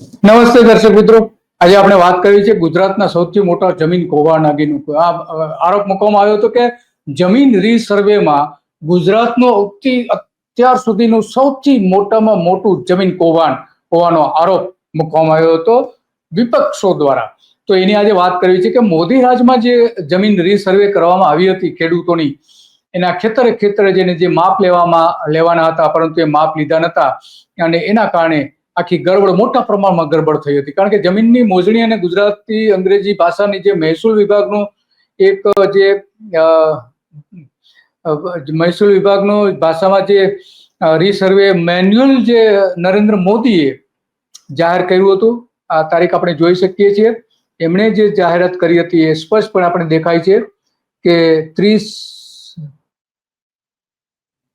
નમસ્તે દર્શક મિત્રો. આજે આપણે વાત કરી છે ગુજરાતના સૌથી મોટા જમીન કૌભાંડ આ આરોપ મૂકવામાં આવ્યો હતો કે જમીન રીસર્વેમાં ગુજરાતનો અત્યાર સુધીનું સૌથી મોટામાં મોટું જમીન કૌભાંડ હોવાનો આરોપ મૂકવામાં આવ્યો હતો વિપક્ષો દ્વારા. તો એની આજે વાત કરવી છે કે મોદી રાજમાં જે જમીન રીસર્વે કરવામાં આવી હતી ખેડૂતોની, એના ખેતરે ખેતરે જેને જે માપ લેવામાં, લેવાના હતા, પરંતુ એ માપ લીધા નતા. અને એના કારણે આખી ગરબડ મોટા પ્રમાણમાં ગડબડ થઈ હતી. કારણ કે જમીનની મોજણી અને ગુજરાતી અંગ્રેજી ભાષાની જે મહેસૂલ વિભાગનું એક, જે મહેસૂલ વિભાગનો ભાષામાં જે રીસર્વે મેન્યુઅલ જે નરેન્દ્ર મોદીએ જાહેર કર્યું હતું, આ તારીખ આપણે જોઈ શકીએ છીએ. એમણે જે જાહેરાત કરી હતી એ સ્પષ્ટપણે આપણે દેખાય છે કે ત્રીસ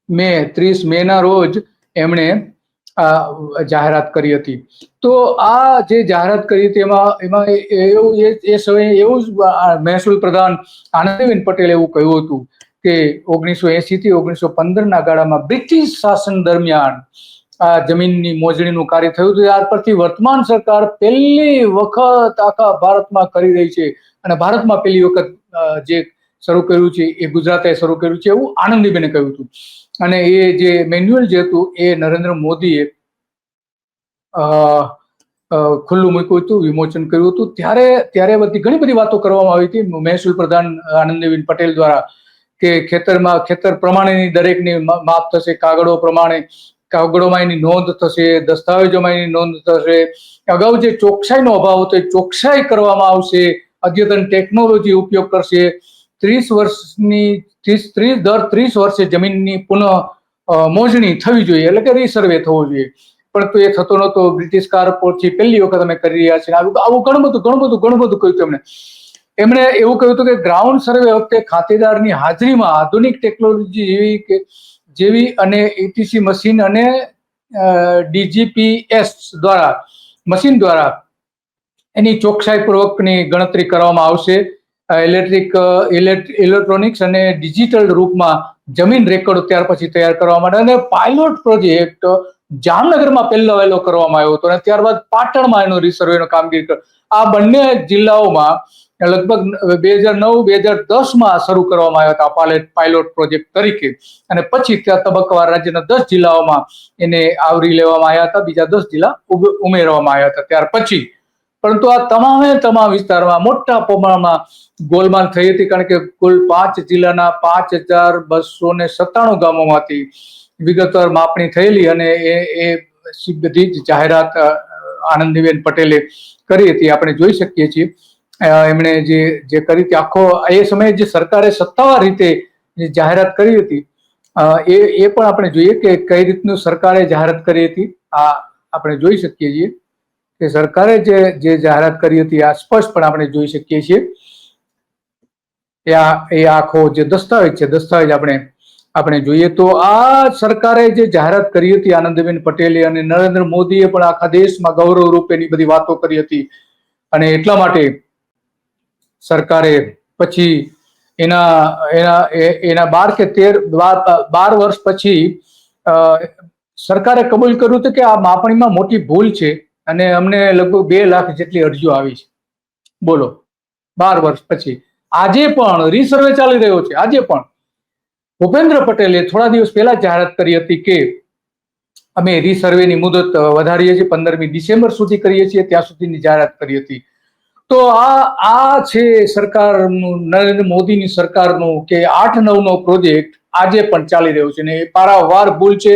મે ત્રીસ મે ના રોજ એમણે જાહેરાત કરી હતી. તો આ જે જાહેરાત કરી હતી એમાં એમાં એવું, એ સમયે એવું જ મહેસૂલ પ્રધાન આનંદીબેન પટેલે એવું કહ્યું હતું કે ઓગણીસો એસી થી ઓગણીસો પંદર ના ગાળામાં બ્રિટિશ શાસન દરમિયાન આ જમીનની મોજણીનું કાર્ય થયું હતું. ત્યાર પરથી વર્તમાન સરકાર પહેલી વખત આખા ભારતમાં કરી રહી છે અને ભારતમાં પહેલી વખત જે શરૂ કર્યું છે એ ગુજરાતે શરૂ કર્યું છે એવું આનંદીબેને કહ્યું હતું. અને એ જે મેન્યુઅલ જે હતું, એ નરેન્દ્ર મોદીએ ખુલ્લું મૂક્યું હતું, વિમોચન કર્યું હતું. ત્યારે ત્યારે બધી ઘણી બધી વાતો કરવામાં આવી હતી. મહેસૂલ પ્રધાન આનંદીબેન પટેલ દ્વારા કે ખેતરમાં, ખેતર પ્રમાણેની દરેકની માપ થશે, કાગળો પ્રમાણે, કાગળોમાં એની નોંધ થશે, દસ્તાવેજોમાં એની નોંધ થશે. અગાઉ જે ચોકસાઈનો અભાવ હતો, એ ચોકસાઈ કરવામાં આવશે. અદ્યતન ટેકનોલોજી ઉપયોગ કરશે. ત્રીસ વર્ષની ત્રીસ ત્રીસ, દર ત્રીસ વર્ષે જમીનની પુનઃ મોજણી થવી જોઈએ, એટલે કે રીસર્વે થવો જોઈએ. પરંતુ એ થતો નહોતો, બ્રિટિશ કાર પછી પહેલી વખત અમે કરી રહ્યા છીએ. આવું આવું ઘણું બધું ઘણું બધું ઘણું બધું કહ્યું એમણે એમણે એવું કહ્યું હતું કે ગ્રાઉન્ડ સર્વે વખતે ખાતેદારની હાજરીમાં આધુનિક ટેકનોલોજી જેવી કે, જેવી અને એટીસી મશીન અને ડીજીપીએસ દ્વારા મશીન દ્વારા એની ચોકસાઈ પૂર્વકની ગણતરી કરવામાં આવશે. ઇલેક્ટ્રિક ઇલેક્ટ્રોનિક્સ અને ડિજિટલ રૂપમાં જમીન રેકોર્ડ ત્યાર પછી તૈયાર કરવા માટે અને પાયલોટ પ્રોજેક્ટ જામનગરમાં પહેલો વહેલો કરવામાં આવ્યો હતો અને ત્યારબાદ પાટણમાં એનો રિસર્વેનો કામગીરી આ બંને જિલ્લાઓમાં લગભગ બે હજાર નવ, બે હજાર દસમાં શરૂ કરવામાં આવ્યા હતા પાયલોટ પાયલોટ પ્રોજેક્ટ તરીકે. અને પછી ત્યાં તબક્કાવાર રાજ્યના દસ જિલ્લાઓમાં એને આવરી લેવામાં આવ્યા હતા. બીજા દસ જિલ્લા ઉમેરવામાં આવ્યા હતા. ત્યાર પછી પરંતુ આ તમામે તમામ વિસ્તારમાં મોટા પ્રમાણમાં ગોલમાલ થઈ હતી કારણ કે કુલ પાંચ જિલ્લાના પાંચ હજાર બસો ને સત્તાણું ગામોમાંથી વિગતવાર માપણી થયેલી અને એ એ બધી જ જાહેરાત આનંદીબેન પટેલે કરી હતી. આપણે જોઈ શકીએ છીએ. એમણે જે જે કરી હતી. આખો, એ સમયે જે સરકારે સત્તાવાર રીતે જે જાહેરાત કરી હતી એ એ પણ આપણે જોઈએ કે કઈ રીતનું સરકારે જાહેરાત કરી હતી. આ આપણે જોઈ શકીએ છીએ. કે સરકારે જે જે જાહેરાત કરી હતી, આ સ્પષ્ટ પણ આપણે જોઈ શકીએ છીએ એ આ, એ આખો જે દસ્તાવેજ છે, દસ્તાવેજ આપણે આપણે જોઈએ તો આ સરકારે જે જાહેરાત કરી હતી, આનંદીબેન પટેલે અને નરેન્દ્ર મોદીએ પણ આખા દેશમાં ગૌરવ રૂપેની બધી વાતો કરી હતી. અને એટલા માટે સરકારે પછી એના એના એના બાર કે તેર, બાર બાર વર્ષ પછી સરકારે કબૂલ કર્યું હતું કે આ માપણીમાં મોટી ભૂલ છે. અને અમને લગભગ બે લાખ જેટલી અરજીઓ આવી છે. બોલો, બાર વર્ષ પછી. આજે પણ રીસર્વે ચાલી રહ્યો છે, આજે પણ. ભૂપેન્દ્ર પટેલે થોડા દિવસ પહેલા જાહેરાત કરી હતી કે અમે રીસર્વેની મુદત વધારીએ છીએ, પંદરમી ડિસેમ્બર સુધી કરીએ છીએ, ત્યાં સુધીની જાહેરાત કરી હતી. તો આ આ છે સરકારનું, નરેન્દ્ર મોદીની સરકારનું કે આઠ નવનો પ્રોજેક્ટ આજે પણ ચાલી રહ્યો છે ને એ પારાવાર ભૂલ છે.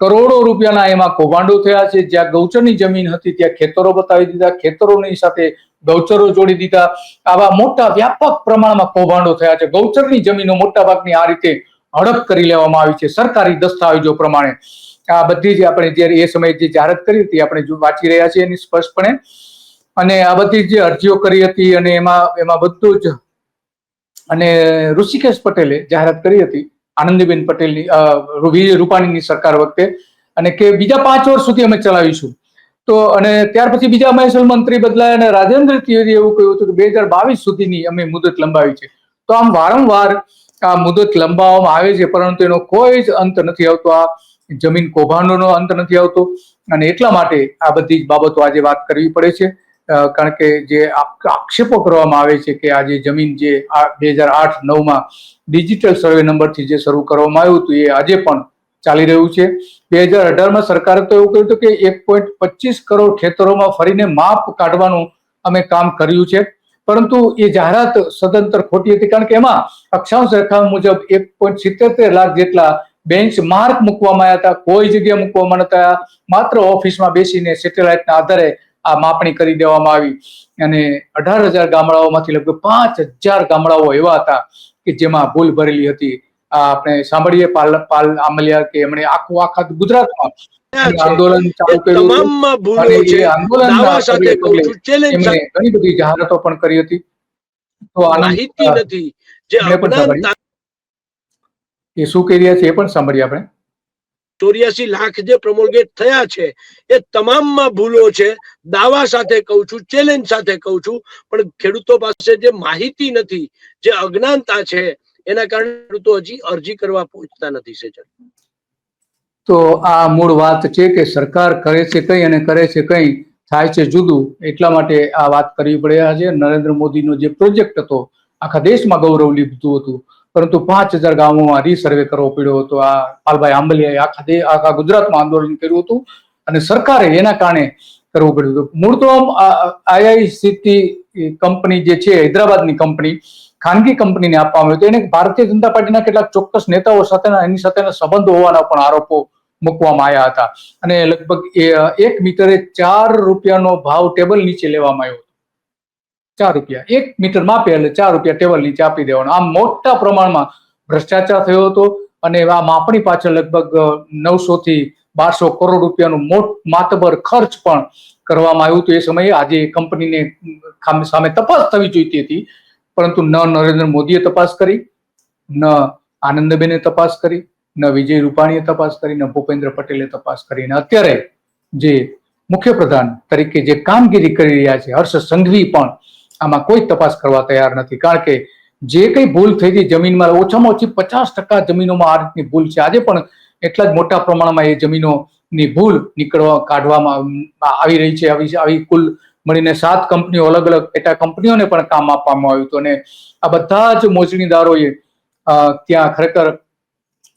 કરોડો રૂપિયાના એમાં કૌભાંડો થયા છે. જ્યાં ગૌચરની જમીન હતી, ત્યાં ખેતરો બતાવી દીધા. ખેતરોની સાથે ગૌચરો જોડી દીધા. આવા મોટા વ્યાપક પ્રમાણમાં કૌભાંડો થયા છે. ગૌચરની જમીનો મોટા ભાગની આ રીતે હડપ કરી લેવામાં આવી છે. સરકારી દસ્તાવેજો પ્રમાણે. આ બધી જ આપણે જે એ સમયે જે જાહેરાત કરી હતી, આપણે વાંચી રહ્યા છીએ એની સ્પષ્ટપણે. અને આ બધી જે અરજીઓ કરી હતી અને એમાં એમાં બધું જ અને ઋષિકેશ પટેલે જાહેરાત કરી હતી. આનંદીબેન પટેલની રૂપાણીની સરકાર વખતે. અને કે બીજા પાંચ વર્ષ સુધી અમે ચલાવીશું. તો, અને ત્યાર પછી બીજા મહેસૂલ મંત્રી બદલાયા અને રાજેન્દ્ર તિવારી એવું કહ્યું હતું કે બે હજાર બાવીસ સુધીની અમે મુદત લંબાવી છે. તો આમ વારંવાર આ મુદત લંબાવવામાં આવે છે, પરંતુ એનો કોઈ જ અંત નથી આવતો. આ જમીન કૌભાંડોનો અંત નથી આવતો. અને એટલા માટે આ બધી જ બાબતો આજે વાત કરવી પડે છે. કારણ કે જે આક્ષેપો કરવામાં આવે છે કે આ જે જમીન જે બે હજાર આઠ નવમાં ડિજિટલ સર્વે નંબરથી જે શરૂ કરવામાં આવ્યું હતું, એ આજે પણ ચાલી રહ્યું છે. બે હજાર અઢારમાં સરકારે તો એવું કહ્યું હતું કે એક પોઈન્ટ પચીસ કરોડ ખેતરોમાં ફરીને માપ કાઢવાનું અમે કામ કર્યું છે. પરંતુ એ જાહેરાત સદંતર ખોટી હતી, કારણ કે એમાં અક્ષાંશ રેખા મુજબ એક પોઈન્ટ સિત્તેર લાખ જેટલા બેન્ચ માર્ક મૂકવામાં આવ્યા હતા. કોઈ જગ્યાએ મૂકવામાં નતા માત્ર ઓફિસમાં બેસીને સેટેલાઇટના આધારે આ માપણી કરી દેવામાં આવી. અને અઢાર હજાર ગામડાઓમાંથી લગભગ પાંચ હજાર ગામડાઓ એવા હતા કે જેમાં ભૂલ ભરેલી હતી. આ આપણે સાંભળીએ પાલ પાલ આમલિયા કે એમણે આખું આખા ગુજરાતમાં આંદોલન ચાલુ કર્યું ચેલેન્જ એમણે ઘણી બધી જાહેરાતો પણ કરી હતી. તો માહિતી નથી. જે એ શું કહી રહ્યા છે એ પણ સાંભળીએ આપણે. ચોર્યાસી લાખ જે પ્રમોલગેટ થયા છે, એ તમામમાં ભૂલો છે. દાવા સાથે કહું છું, ચેલેન્જ સાથે કહું છું, પણ ખેડૂતો પાસે જે માહિતી નથી, જે અજ્ઞાનતા છે, એના કારણે ખેડૂતો હજી અરજી કરવા પહોંચતા નથી, સેજલ. તો આ મૂળ વાત છે કે સરકાર કરે છે કઈ અને કરે છે કઈ, થાય છે જુદું, એટલા માટે આ વાત કરવી પડે. આજે નરેન્દ્ર મોદીનો જે પ્રોજેક્ટ હતો, આખા દેશમાં ગૌરવ લીધું હતું. પરંતુ પાંચ હજાર ગામોમાં રીસર્વે કરવો પડ્યો હતો. આ પાલભાઈ આંબલિયાએ આખા દે, આખા ગુજરાતમાં આંદોલન કર્યું હતું અને સરકારે એના કારણે કરવું પડ્યું હતું. મૂળ તો આઈઆઈસીટી કંપની જે છે, હૈદરાબાદની કંપની, ખાનગી કંપનીને આપવામાં આવ્યું હતું. એને ભારતીય જનતા પાર્ટીના કેટલાક ચોક્કસ નેતાઓ સાથેના, એની સાથેના સંબંધો હોવાના પણ આરોપો મૂકવામાં આવ્યા હતા. અને લગભગ એક મીટરે ચાર રૂપિયાનો ભાવ ટેબલ નીચે લેવામાં આવ્યો હતો. ચાર રૂપિયા. એક મીટર માપે એટલે ચાર રૂપિયા ટેબલ નીચે આપી દેવાનો. આમ મોટા પ્રમાણમાં ભ્રષ્ટાચાર થયો હતો અને આ માપણી પાછળ લગભગ નવસો થી બારસો કરોડ રૂપિયાનું મોટ માતબર ખર્ચ પણ કરવામાં આવ્યું હતું. એ સમયે આજે કંપનીને સામે તપાસ થવી જોઈતી હતી. પરંતુ ન નરેન્દ્ર મોદીએ તપાસ કરી, ન આનંદબેને તપાસ કરી, ન વિજય રૂપાણીએ તપાસ કરી, ન ભૂપેન્દ્ર પટેલે તપાસ કરીને અત્યારે જે મુખ્યપ્રધાન તરીકે જે કામગીરી કરી રહ્યા છે, હર્ષ સંઘવી પણ આમાં કોઈ તપાસ કરવા તૈયાર નથી. કારણ કે જે કઈ ભૂલ થઈ હતી જમીનમાં, ઓછામાં ઓછી પચાસ ટકા જમીનોમાં આ રીતની ભૂલ છે. આજે પણ એટલા જ મોટા પ્રમાણમાં એ જમીનોની ભૂલ નીકળવા કાઢવામાં આવી રહી છે. આવી આવી કુલ મળીને સાત કંપનીઓ અલગ અલગ પેટા કંપનીઓને પણ કામ આપવામાં આવ્યું હતું. અને આ બધા જ મોજણીદારોએ ત્યાં ખરેખર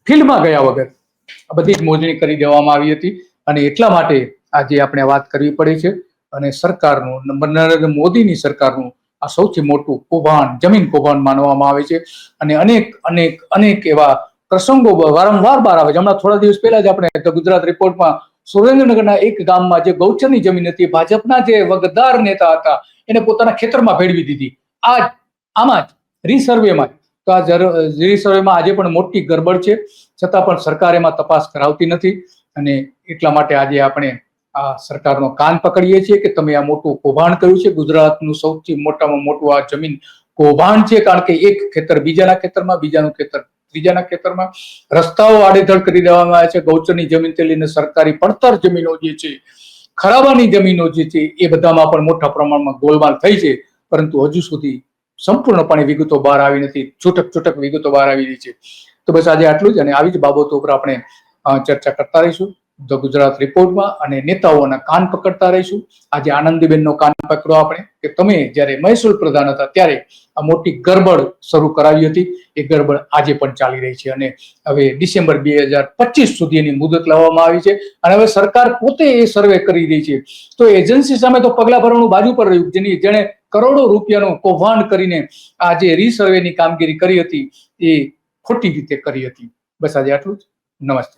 ફિલ્ડમાં ગયા વગર આ બધી જ મોજણી કરી દેવામાં આવી હતી. અને એટલા માટે આજે આપણે વાત કરવી પડી છે. અને સરકારનું, નરેન્દ્ર મોદીની સરકારનું આ સૌથી મોટું કૌભાંડ, જમીન કૌભાંડ માનવામાં આવે છે. અને અનેક અનેક અનેક એવા પ્રસંગો વારંવાર બહાર આવે છે. હમણાં થોડા દિવસ પહેલા જ આપણે ગુજરાત રિપોર્ટમાં સુરેન્દ્રનગરના એક ગામમાં જે ગૌચરની જમીન હતી, ભાજપના જે વગદાર નેતા હતા, એને પોતાના ખેતરમાં ભેળવી દીધી. આ આમાં જ રીસર્વેમાં. તો આ રીસર્વેમાં આજે પણ મોટી ગરબડ છે. છતાં પણ સરકાર એમાં તપાસ કરાવતી નથી. અને એટલા માટે આજે આપણે આ સરકારનો કાન પકડીએ છીએ કે તમે આ મોટું કૌભાંડ કર્યું છે. ગુજરાતનું સૌથી મોટામાં મોટું આ જમીન કૌભાંડ છે, કારણ કે એક ખેતર બીજાના ખેતરમાં, બીજાનું ખેતર ત્રીજાના ખેતરમાં. રસ્તાઓ આડેધડ કરી દેવામાં આવે છે. ગૌચરની જમીનથી લઈને સરકારી પડતર જમીનો જે છે, ખરાબાની જમીનો જે છે, એ બધામાં પણ મોટા પ્રમાણમાં ગોલમાલ થઈ છે. પરંતુ હજુ સુધી સંપૂર્ણપણે વિગતો બહાર આવી નથી. છૂટક છૂટક વિગતો બહાર આવી રહી છે. તો બસ આજે આટલું જ અને આવી જ બાબતો ઉપર આપણે ચર્ચા કરતા રહીશું. ધ ગુજરાત રિપોર્ટમાં અને નેતાઓના કાન પકડતા રહીશું. આજે આનંદીબેનનો કાન પકડો આપણે કે તમે જ્યારે મહેસૂલ પ્રધાન હતા ત્યારે આ મોટી ગરબડ શરૂ કરાવી હતી. એ ગરબડ આજે પણ ચાલી રહી છે અને હવે ડિસેમ્બર બે હજાર પચીસ સુધી એની મુદત લાવવામાં આવી છે અને હવે સરકાર પોતે એ સર્વે કરી રહી છે. તો એજન્સી સામે તો પગલા ભરવાનું બાજુ પર રહ્યું, જેની જેણે કરોડો રૂપિયાનું કૌભાંડ કરીને આ જે રીસર્વેની કામગીરી કરી હતી. એ ખોટી રીતે કરી હતી. બસ આજે આટલું જ. નમસ્તે.